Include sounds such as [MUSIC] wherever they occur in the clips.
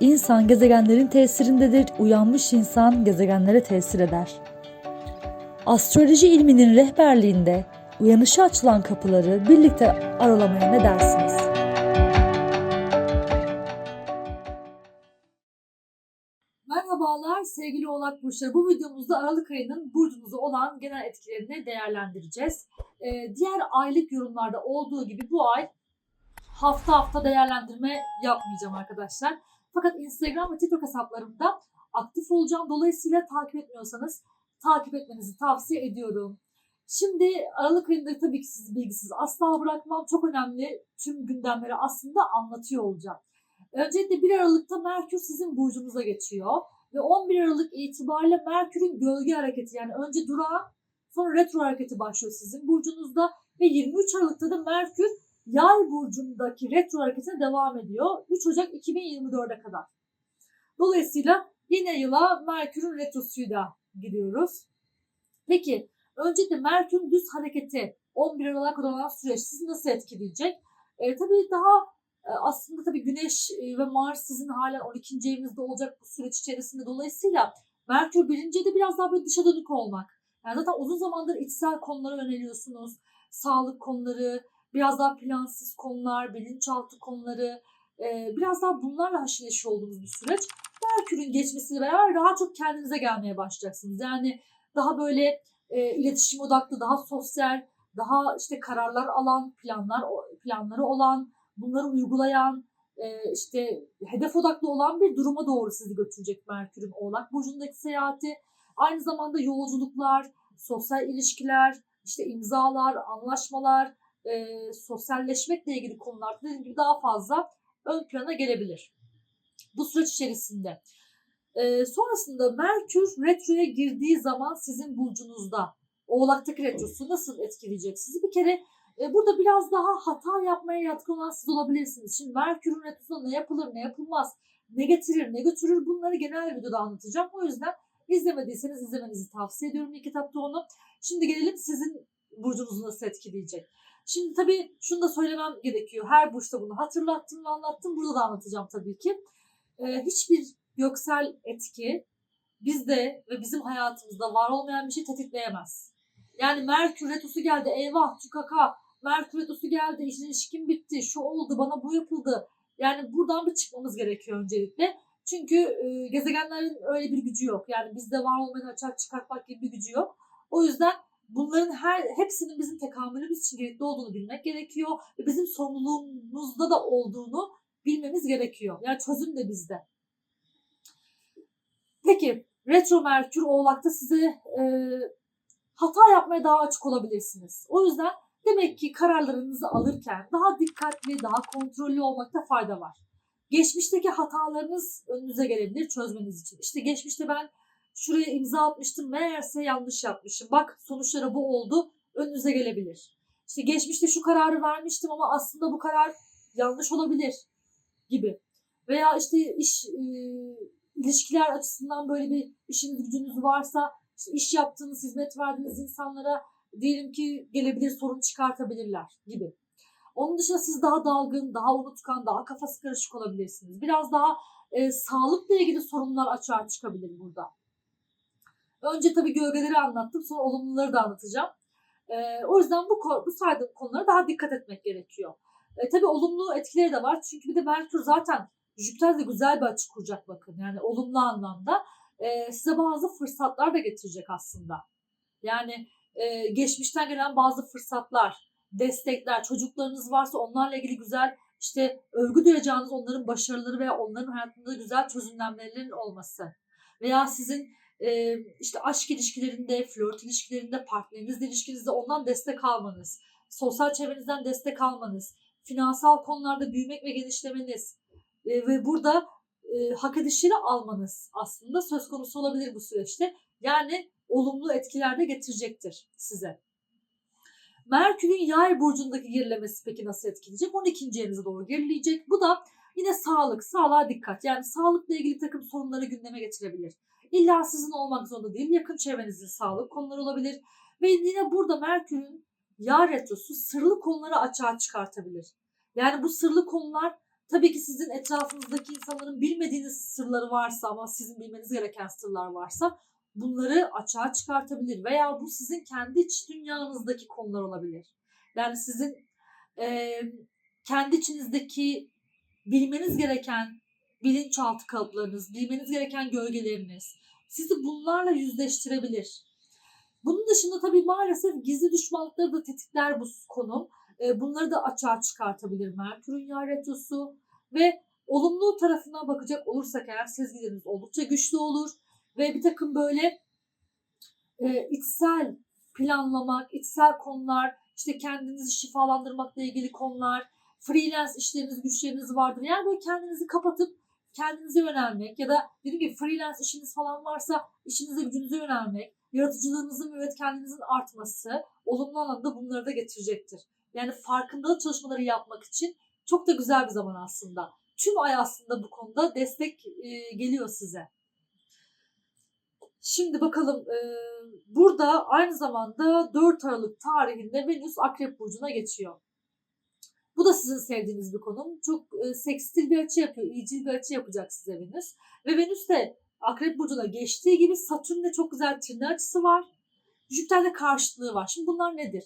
insan gezegenlerin tesirindedir, uyanmış insan gezegenlere tesir eder. Astroloji ilminin rehberliğinde uyanışa açılan kapıları birlikte aralamaya ne dersiniz? Merhabalar sevgili oğlak burçları. Bu videomuzda Aralık ayının burcunuza olan genel etkilerini değerlendireceğiz. Ee, diğer aylık yorumlarda olduğu gibi bu ay hafta hafta değerlendirme yapmayacağım arkadaşlar. Fakat Instagram ve TikTok hesaplarımda aktif olacağım. Dolayısıyla takip etmiyorsanız takip etmenizi tavsiye ediyorum. Şimdi Aralık ayında tabii ki sizi bilgisiz asla bırakmam. Çok önemli tüm gündemleri aslında anlatıyor olacağım. Öncelikle 1 Aralık'ta Merkür sizin burcunuza geçiyor. Ve 11 Aralık itibariyle Merkür'ün gölge hareketi yani önce durağan sonra retro hareketi başlıyor sizin burcunuzda. Ve 23 Aralık'ta da Merkür Yay burcundaki retro hareketine devam ediyor. 3 Ocak 2024'e kadar. Dolayısıyla yine yıla Merkür'ün retrosuyla gidiyoruz. Peki öncelikle Merkür'ün düz hareketi 11 Aralık'a kadar olan süreç sizi nasıl etkileyecek? E, tabii daha e, aslında tabii Güneş e, ve Mars sizin halen 12. evinizde olacak bu süreç içerisinde. Dolayısıyla Merkür birinci de biraz daha böyle dışa dönük olmak. Yani zaten uzun zamandır içsel konulara yöneliyorsunuz. Sağlık konuları, biraz daha plansız konular, bilinçaltı konuları, e, biraz daha bunlarla haşır neşir olduğunuz bir süreç. Merkür'ün geçmesiyle beraber daha çok kendinize gelmeye başlayacaksınız. Yani daha böyle e, iletişim odaklı, daha sosyal, daha işte kararlar alan, planlar planları olan, bunları uygulayan, e, işte hedef odaklı olan bir duruma doğru sizi götürecek Merkür'ün Oğlak Burcu'ndaki seyahati. Aynı zamanda yolculuklar, sosyal ilişkiler, işte imzalar, anlaşmalar, e, sosyalleşmekle ilgili konularda dediğim gibi daha fazla ön plana gelebilir. Bu süreç içerisinde. E, sonrasında Merkür retroya girdiği zaman sizin burcunuzda Oğlak'taki retrosu nasıl etkileyecek sizi? Bir kere e, burada biraz daha hata yapmaya yatkın olan siz olabilirsiniz. Şimdi Merkür'ün retrosunda ne yapılır ne yapılmaz, ne getirir ne götürür bunları genel videoda anlatacağım. O yüzden izlemediyseniz izlemenizi tavsiye ediyorum ilk etapta onu. Şimdi gelelim sizin burcunuzu nasıl etkileyecek. Şimdi tabii şunu da söylemem gerekiyor. Her burçta bunu hatırlattım ve anlattım. Burada da anlatacağım tabii ki. Ee, hiçbir göksel etki bizde ve bizim hayatımızda var olmayan bir şey tetikleyemez. Yani Merkür retrosu geldi eyvah tükaka. Merkür retrosu geldi işin ilişkin bitti. Şu oldu bana bu yapıldı. Yani buradan bir çıkmamız gerekiyor öncelikle. Çünkü e, gezegenlerin öyle bir gücü yok. Yani bizde var olmayan açığa çıkartmak gibi bir gücü yok. O yüzden bunların her hepsinin bizim tekamülümüz için gerekli olduğunu bilmek gerekiyor ve bizim sorumluluğumuzda da olduğunu bilmemiz gerekiyor. Yani çözüm de bizde. Peki retro Merkür Oğlak'ta size e, hata yapmaya daha açık olabilirsiniz. O yüzden demek ki kararlarınızı alırken daha dikkatli, daha kontrollü olmakta fayda var. Geçmişteki hatalarınız önünüze gelebilir çözmeniz için. İşte geçmişte ben şuraya imza atmıştım meğerse yanlış yapmışım. Bak sonuçları bu oldu önünüze gelebilir. İşte geçmişte şu kararı vermiştim ama aslında bu karar yanlış olabilir gibi. Veya işte iş e, ilişkiler açısından böyle bir işiniz gücünüz varsa işte iş yaptığınız, hizmet verdiğiniz insanlara diyelim ki gelebilir sorun çıkartabilirler gibi. Onun dışında siz daha dalgın, daha unutkan, daha kafası karışık olabilirsiniz. Biraz daha e, sağlıkla ilgili sorunlar açığa çıkabilir burada. Önce tabii gölgeleri anlattım, sonra olumluları da anlatacağım. E, o yüzden bu, bu saydığım konulara daha dikkat etmek gerekiyor. E, tabii olumlu etkileri de var. Çünkü bir de Merkür zaten Jüpiter de güzel bir açı kuracak bakın. Yani olumlu anlamda. E, size bazı fırsatlar da getirecek aslında. Yani e, geçmişten gelen bazı fırsatlar, destekler, çocuklarınız varsa onlarla ilgili güzel işte övgü duyacağınız onların başarıları veya onların hayatında güzel çözümlenmelerinin olması. Veya sizin e, işte aşk ilişkilerinde, flört ilişkilerinde, partnerinizle ilişkinizde ondan destek almanız, sosyal çevrenizden destek almanız, finansal konularda büyümek ve genişlemeniz e, ve burada e, hak edişleri almanız aslında söz konusu olabilir bu süreçte. Yani olumlu etkiler de getirecektir size. Merkür'ün yay burcundaki gerilemesi peki nasıl etkileyecek? 12. evinize doğru gerileyecek. Bu da yine sağlık, sağlığa dikkat. Yani sağlıkla ilgili takım sorunları gündeme getirebilir. İlla sizin olmak zorunda değil. Yakın çevrenizin sağlık konuları olabilir. Ve yine burada Merkür'ün yay retrosu sırlı konuları açığa çıkartabilir. Yani bu sırlı konular tabii ki sizin etrafınızdaki insanların bilmediğiniz sırları varsa ama sizin bilmeniz gereken sırlar varsa bunları açığa çıkartabilir veya bu sizin kendi iç dünyanızdaki konular olabilir. Yani sizin e, kendi içinizdeki bilmeniz gereken bilinçaltı kalıplarınız, bilmeniz gereken gölgeleriniz sizi bunlarla yüzleştirebilir. Bunun dışında tabii maalesef gizli düşmanlıkları da tetikler bu konu. Bunları da açığa çıkartabilir Merkür'ün yay retrosu ve olumlu tarafına bakacak olursak eğer sezgileriniz oldukça güçlü olur ve bir takım böyle e, içsel planlamak, içsel konular, işte kendinizi şifalandırmakla ilgili konular, freelance işleriniz, güçleriniz vardır. Yani böyle kendinizi kapatıp kendinize yönelmek ya da dediğim gibi freelance işiniz falan varsa işinize gücünüze yönelmek, yaratıcılığınızın ve üretkenliğinizin artması olumlu anlamda bunları da getirecektir. Yani farkındalık çalışmaları yapmak için çok da güzel bir zaman aslında. Tüm ay aslında bu konuda destek e, geliyor size. Şimdi bakalım e, burada aynı zamanda 4 Aralık tarihinde Venüs Akrep Burcu'na geçiyor. Bu da sizin sevdiğiniz bir konum. Çok e, sekstil bir açı yapıyor, iyicil bir açı yapacak size Venüs. Ve Venüs de Akrep Burcu'na geçtiği gibi Satürn'le çok güzel tırnağı açısı var. Jüpiter'de karşıtlığı var. Şimdi bunlar nedir?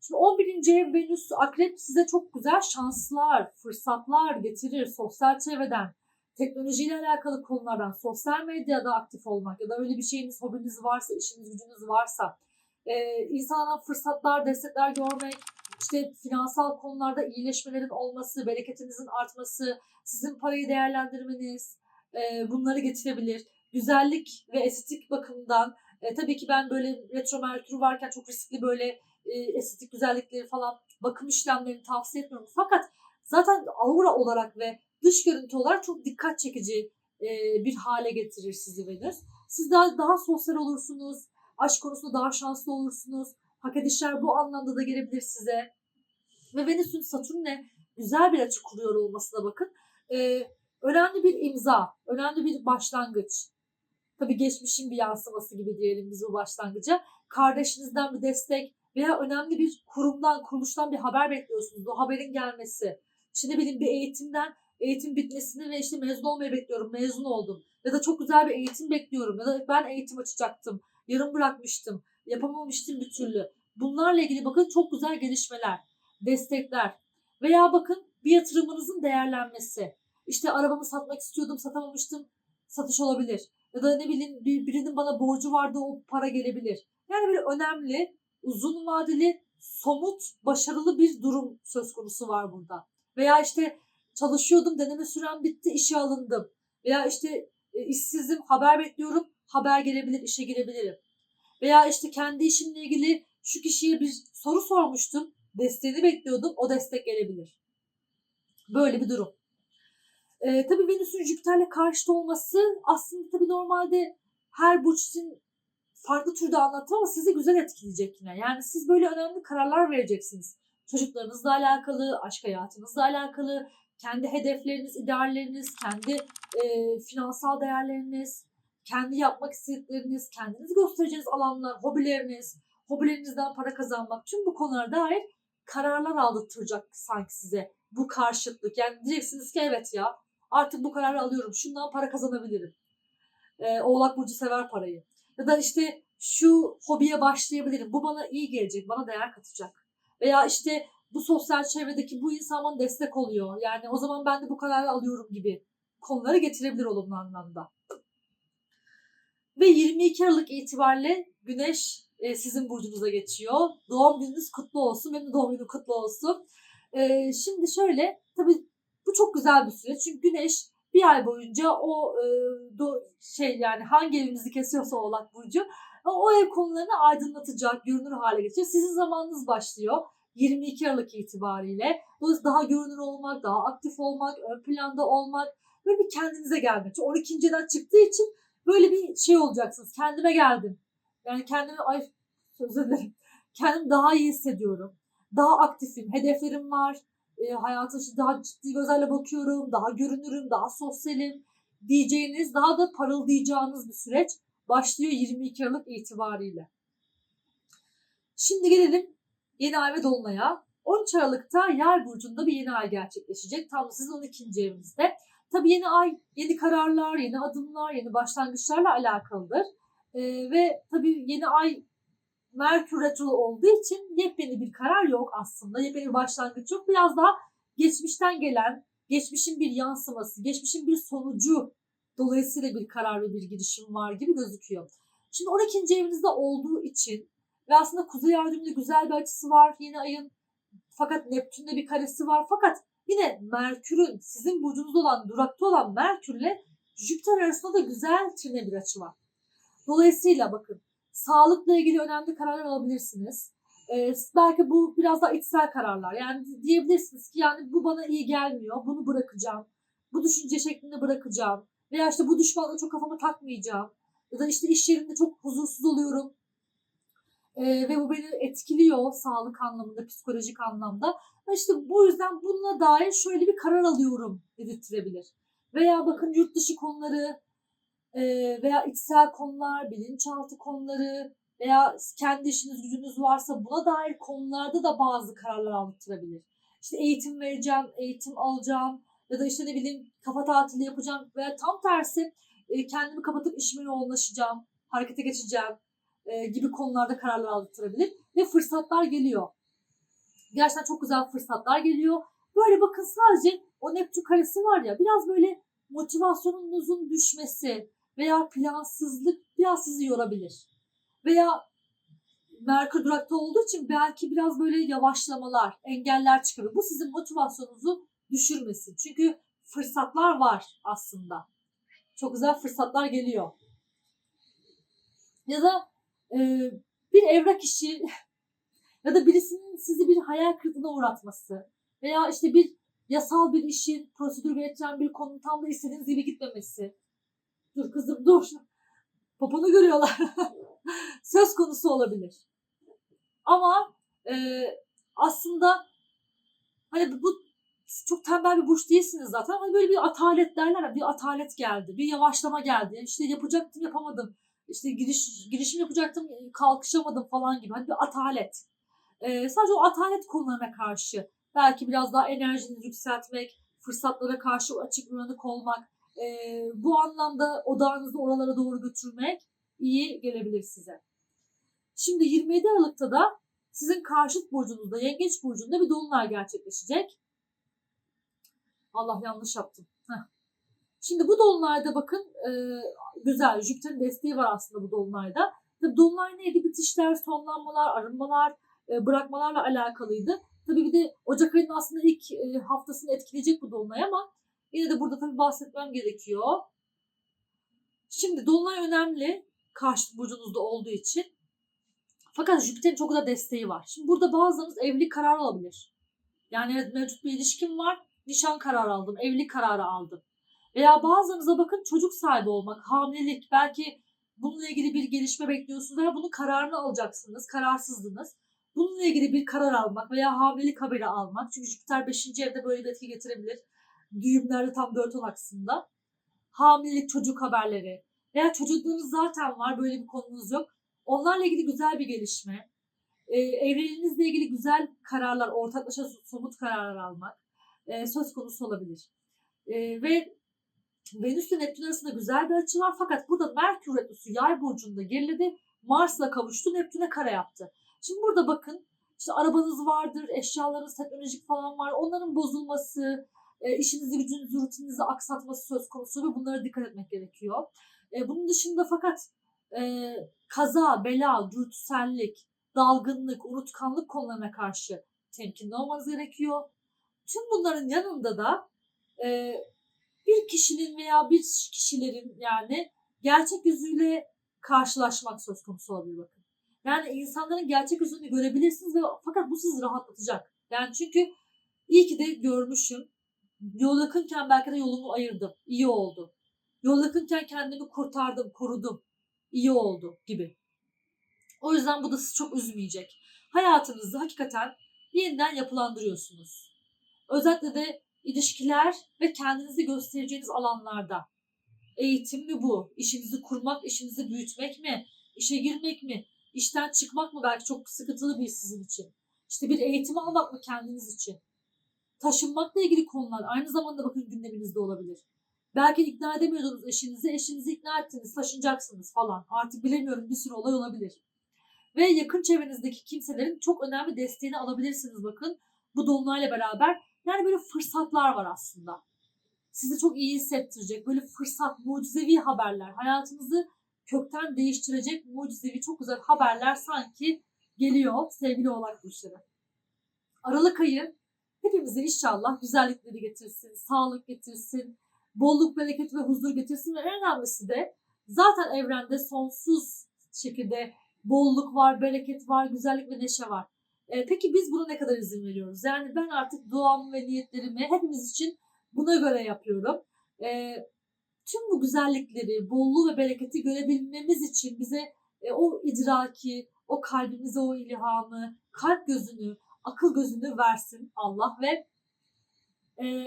Şimdi 11. ev Venüs Akrep size çok güzel şanslar, fırsatlar getirir sosyal çevreden, teknolojiyle alakalı konulardan, sosyal medyada aktif olmak ya da öyle bir şeyiniz, hobiniz varsa, işiniz, gücünüz varsa, e, insanlardan fırsatlar, destekler görmek, işte finansal konularda iyileşmelerin olması, bereketinizin artması, sizin parayı değerlendirmeniz e, bunları getirebilir. Güzellik ve estetik bakımından e, tabii ki ben böyle retro merkür varken çok riskli böyle e, estetik güzellikleri falan bakım işlemlerini tavsiye etmiyorum. Fakat zaten aura olarak ve dış görüntü olarak çok dikkat çekici e, bir hale getirir sizi Venüs. Siz daha, daha sosyal olursunuz, aşk konusunda daha şanslı olursunuz. Hak edişler bu anlamda da gelebilir size. Ve Venüs'ün Satürn'le güzel bir açı kuruyor olmasına bakın. E, önemli bir imza, önemli bir başlangıç. Tabii geçmişin bir yansıması gibi diyelim biz bu başlangıca. Kardeşinizden bir destek veya önemli bir kurumdan, kuruluştan bir haber bekliyorsunuz. O haberin gelmesi. İşte ne bir eğitimden eğitim bitmesini ve işte mezun olmayı bekliyorum. Mezun oldum. Ya da çok güzel bir eğitim bekliyorum. Ya da ben eğitim açacaktım. Yarım bırakmıştım. Yapamamıştım bir türlü. Bunlarla ilgili bakın çok güzel gelişmeler, destekler. Veya bakın bir yatırımınızın değerlenmesi. İşte arabamı satmak istiyordum, satamamıştım. Satış olabilir. Ya da ne bileyim bir, birinin bana borcu vardı o para gelebilir. Yani böyle önemli, uzun vadeli, somut, başarılı bir durum söz konusu var burada. Veya işte çalışıyordum, deneme sürem bitti, işe alındım. Veya işte e, işsizim, haber bekliyorum, haber gelebilir, işe girebilirim. Veya işte kendi işimle ilgili şu kişiye bir soru sormuştum, desteğini bekliyordum, o destek gelebilir. Böyle bir durum. Ee, tabii Venüs'ün Jüpiter'le karşıt olması aslında tabii normalde her burç için farklı türde anlattım ama sizi güzel etkileyecek yine. Yani siz böyle önemli kararlar vereceksiniz. Çocuklarınızla alakalı, aşk hayatınızla alakalı, kendi hedefleriniz, idealleriniz, kendi e, finansal değerleriniz, kendi yapmak istedikleriniz, kendiniz göstereceğiniz alanlar, hobileriniz, hobilerinizden para kazanmak, tüm bu konulara dair kararlar aldırtacak sanki size bu karşıtlık. Yani diyeceksiniz ki evet ya artık bu kararı alıyorum, şundan para kazanabilirim. E, Oğlak Burcu sever parayı. Ya da işte şu hobiye başlayabilirim, bu bana iyi gelecek, bana değer katacak. Veya işte bu sosyal çevredeki bu insan bana destek oluyor. Yani o zaman ben de bu kararı alıyorum gibi konuları getirebilir olumlu anlamda. Ve 22 Aralık itibariyle Güneş e, sizin burcunuza geçiyor. Doğum gününüz kutlu olsun. Benim doğum günüm kutlu olsun. E, şimdi şöyle, tabii bu çok güzel bir süreç. Çünkü Güneş bir ay boyunca o e, do, şey yani hangi evimizi kesiyorsa Oğlak Burcu o ev konularını aydınlatacak, görünür hale getirecek. Sizin zamanınız başlıyor. 22 Aralık itibariyle. Dolayısıyla daha görünür olmak, daha aktif olmak, ön planda olmak, Böyle bir kendinize gelmek. Çünkü 12. evden çıktığı için böyle bir şey olacaksınız. Kendime geldim. Yani kendimi ay özür dilerim. Kendimi daha iyi hissediyorum. Daha aktifim. Hedeflerim var. E, hayata işte daha ciddi gözlerle bakıyorum. Daha görünürüm. Daha sosyalim diyeceğiniz, daha da parıldayacağınız bir süreç başlıyor 22 Aralık itibariyle. Şimdi gelelim yeni ay ve dolunaya. 13 Aralık'ta Yay burcunda bir yeni ay gerçekleşecek. Tam sizin 12. evinizde. Tabii yeni ay yeni kararlar, yeni adımlar, yeni başlangıçlarla alakalıdır. Ee, ve tabii yeni ay Merkür retro olduğu için yepyeni bir karar yok aslında. Yepyeni bir başlangıç yok. Biraz daha geçmişten gelen, geçmişin bir yansıması, geçmişin bir sonucu dolayısıyla bir karar ve bir girişim var gibi gözüküyor. Şimdi 12. evinizde olduğu için ve aslında Kuzey Yardım'da güzel bir açısı var yeni ayın. Fakat Neptün'de bir karesi var. Fakat yine Merkür'ün sizin burcunuzda olan, durakta olan Merkür'le Jüpiter arasında da güzel trine bir açı var. Dolayısıyla bakın sağlıkla ilgili önemli kararlar alabilirsiniz. Ee, belki bu biraz daha içsel kararlar. Yani diyebilirsiniz ki yani bu bana iyi gelmiyor. Bunu bırakacağım. Bu düşünce şeklinde bırakacağım. Veya işte bu düşmanla çok kafama takmayacağım. Ya da işte iş yerinde çok huzursuz oluyorum. Ee, ve bu beni etkiliyor sağlık anlamında, psikolojik anlamda. İşte bu yüzden bununla dair şöyle bir karar alıyorum dedirttirebilir. Veya bakın yurt dışı konuları e, veya içsel konular, bilinçaltı konuları veya kendi işiniz gücünüz varsa buna dair konularda da bazı kararlar aldırtırabilir. İşte eğitim vereceğim, eğitim alacağım ya da işte ne bileyim kafa tatili yapacağım veya tam tersi e, kendimi kapatıp işime yoğunlaşacağım, harekete geçeceğim e, gibi konularda kararlar aldırtırabilir ve fırsatlar geliyor. Gerçekten çok güzel fırsatlar geliyor. Böyle bakın sadece o Neptün karesi var ya biraz böyle motivasyonunuzun düşmesi veya plansızlık biraz sizi yorabilir. Veya Merkür durakta olduğu için belki biraz böyle yavaşlamalar, engeller çıkabilir. Bu sizin motivasyonunuzu düşürmesin. Çünkü fırsatlar var aslında. Çok güzel fırsatlar geliyor. Ya da bir evrak işi ya da birisinin sizi bir hayal kırıklığına uğratması veya işte bir yasal bir işin prosedür gerektiren bir konunun tam da istediğiniz gibi gitmemesi. Dur kızım dur. Poponu görüyorlar. [LAUGHS] Söz konusu olabilir. Ama e, aslında hani bu çok tembel bir burç değilsiniz zaten. Hani böyle bir atalet derler bir atalet geldi, bir yavaşlama geldi. İşte yapacaktım yapamadım. İşte giriş, girişim yapacaktım kalkışamadım falan gibi. Hani bir atalet. Ee, sadece o atalet konularına karşı belki biraz daha enerjinizi yükseltmek, fırsatlara karşı açık uyanık olmak, e, bu anlamda odağınızı oralara doğru götürmek iyi gelebilir size. Şimdi 27 Aralık'ta da sizin karşıt burcunuzda, yengeç burcunda bir dolunay gerçekleşecek. Allah yanlış yaptım. Heh. Şimdi bu dolunayda bakın e, güzel, Jüpiter'in desteği var aslında bu dolunayda. Tabii dolunay neydi? Bitişler, sonlanmalar, arınmalar, e, bırakmalarla alakalıydı. Tabii bir de Ocak ayının aslında ilk e, haftasını etkileyecek bu dolunay ama yine de burada tabii bahsetmem gerekiyor. Şimdi dolunay önemli karşıt burcunuzda olduğu için. Fakat Jüpiter'in çok da desteği var. Şimdi burada bazılarınız evlilik kararı alabilir. Yani evet mevcut bir ilişkim var. Nişan kararı aldım, evlilik kararı aldım. Veya bazılarınıza bakın çocuk sahibi olmak, hamilelik, belki bununla ilgili bir gelişme bekliyorsunuz veya bunun kararını alacaksınız, kararsızdınız. Bununla ilgili bir karar almak veya hamilelik haberi almak. Çünkü Jüpiter 5. evde böyle bir etki getirebilir. Düğümlerde tam 4 on aksında. Hamilelik, çocuk haberleri veya çocukluğunuz zaten var, böyle bir konunuz yok. Onlarla ilgili güzel bir gelişme. Ee, evliliğinizle ilgili güzel kararlar, ortaklaşa somut kararlar almak e, söz konusu olabilir. E, ve Venüs ile Neptün arasında güzel bir açı var fakat burada Merkür Retrosu yay burcunda geriledi. Mars'la kavuştu, Neptün'e kara yaptı. Şimdi burada bakın işte arabanız vardır, eşyalarınız teknolojik falan var. Onların bozulması, e, işinizi, gücünüzü, rutininizi aksatması söz konusu ve bunlara dikkat etmek gerekiyor. E, bunun dışında fakat e, kaza, bela, dürtüsellik, dalgınlık, unutkanlık konularına karşı temkinli olmanız gerekiyor. Tüm bunların yanında da bir kişinin veya bir kişilerin yani gerçek yüzüyle karşılaşmak söz konusu olabilir bakın. Yani insanların gerçek yüzünü görebilirsiniz ve fakat bu sizi rahatlatacak. Yani çünkü iyi ki de görmüşüm, Yol yakınken belki de yolumu ayırdım. İyi oldu. Yol yakınken kendimi kurtardım, korudum. İyi oldu gibi. O yüzden bu da sizi çok üzmeyecek. Hayatınızı hakikaten yeniden yapılandırıyorsunuz. Özellikle de ilişkiler ve kendinizi göstereceğiniz alanlarda. Eğitim mi bu? İşinizi kurmak, işinizi büyütmek mi? İşe girmek mi? İşten çıkmak mı belki çok sıkıntılı bir sizin için? İşte bir eğitim almak mı kendiniz için? Taşınmakla ilgili konular aynı zamanda bakın gündeminizde olabilir. Belki ikna edemiyordunuz eşinizi, eşinizi ikna ettiniz, taşınacaksınız falan. Artık bilemiyorum bir sürü olay olabilir. Ve yakın çevrenizdeki kimselerin çok önemli desteğini alabilirsiniz bakın. Bu dolunayla beraber. Yani böyle fırsatlar var aslında. Sizi çok iyi hissettirecek böyle fırsat, mucizevi haberler. Hayatınızı kökten değiştirecek mucizevi çok güzel haberler sanki geliyor sevgili oğlak burçları. Aralık ayı hepimize inşallah güzellikleri getirsin, sağlık getirsin, bolluk, bereket ve huzur getirsin ve en önemlisi de zaten evrende sonsuz şekilde bolluk var, bereket var, güzellik ve neşe var. E, peki biz buna ne kadar izin veriyoruz? Yani ben artık duamı ve niyetlerimi hepimiz için buna göre yapıyorum. E, tüm bu güzellikleri, bolluğu ve bereketi görebilmemiz için bize e, o idraki, o kalbimize o ilhamı, kalp gözünü, akıl gözünü versin Allah ve e,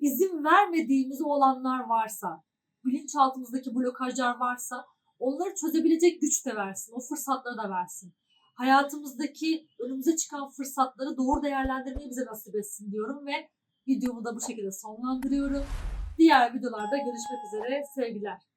izin vermediğimiz olanlar varsa, bilinçaltımızdaki blokajlar varsa onları çözebilecek güç de versin, o fırsatları da versin. Hayatımızdaki önümüze çıkan fırsatları doğru değerlendirmeyi bize nasip etsin diyorum ve videomu da bu şekilde sonlandırıyorum. Diğer videolarda görüşmek üzere. Sevgiler.